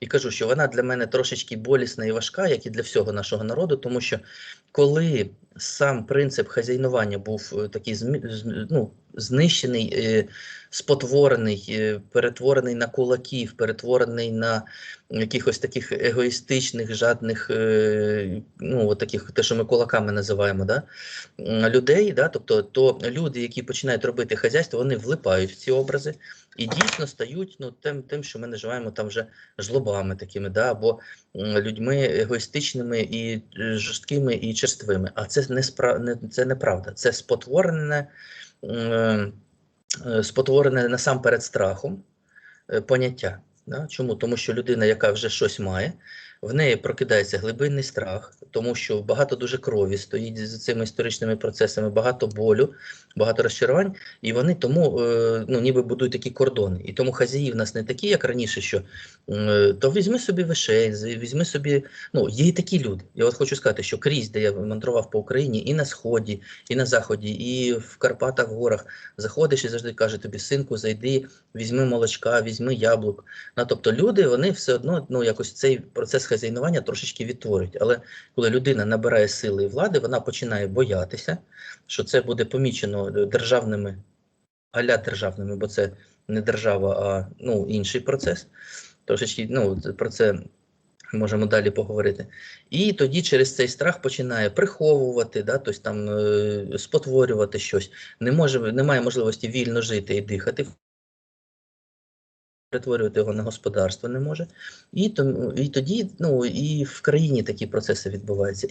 і кажу, що вона для мене трошечки болісна і важка, як і для всього нашого народу, тому що коли сам принцип хазяйнування був е, такий ну, знищений, е, спотворений, е, перетворений на кулаків, перетворений на якихось таких егоїстичних, жадних, е, ну, от таких, те, що ми кулаками називаємо, да? людей, да? тобто то люди, які починають робити хазяйство, вони влипають в ці образи і дійсно стають ну, тим, тим, що ми називаємо там вже жлобами такими, да? або людьми егоїстичними і жорсткими і черствими. А це не, спра... це неправда. Це спотворене, спотворене насамперед страхом е, поняття. Чому? Тому що людина, яка вже щось має, в неї прокидається глибинний страх, тому що багато дуже крові стоїть за цими історичними процесами, багато болю, багато розчарувань, і вони тому е, ну, ніби будують такі кордони. І тому хазяї в нас не такі, як раніше, що то візьми собі вишень, візьми собі. Ну, є і такі люди. Я от хочу сказати, що крізь, де я мандрував по Україні, і на Сході, і на Заході, і в Карпатах, в горах, заходиш і завжди каже тобі, синку, зайди, візьми молочка, візьми яблук. Ну, тобто люди вони все одно ну, якось цей процес хазяйнування трошечки відтворюють. Але коли людина набирає сили і влади, вона починає боятися, що це буде помічено державними, аля державними, бо це не держава, а ну, інший процес. Трошечки ну, про це можемо далі поговорити. І тоді через цей страх починає приховувати, да, тобто там е, спотворювати щось. Не може, немає можливості вільно жити і дихати. Перетворювати його на господарство не може, і тому і тоді ну і в країні такі процеси відбуваються.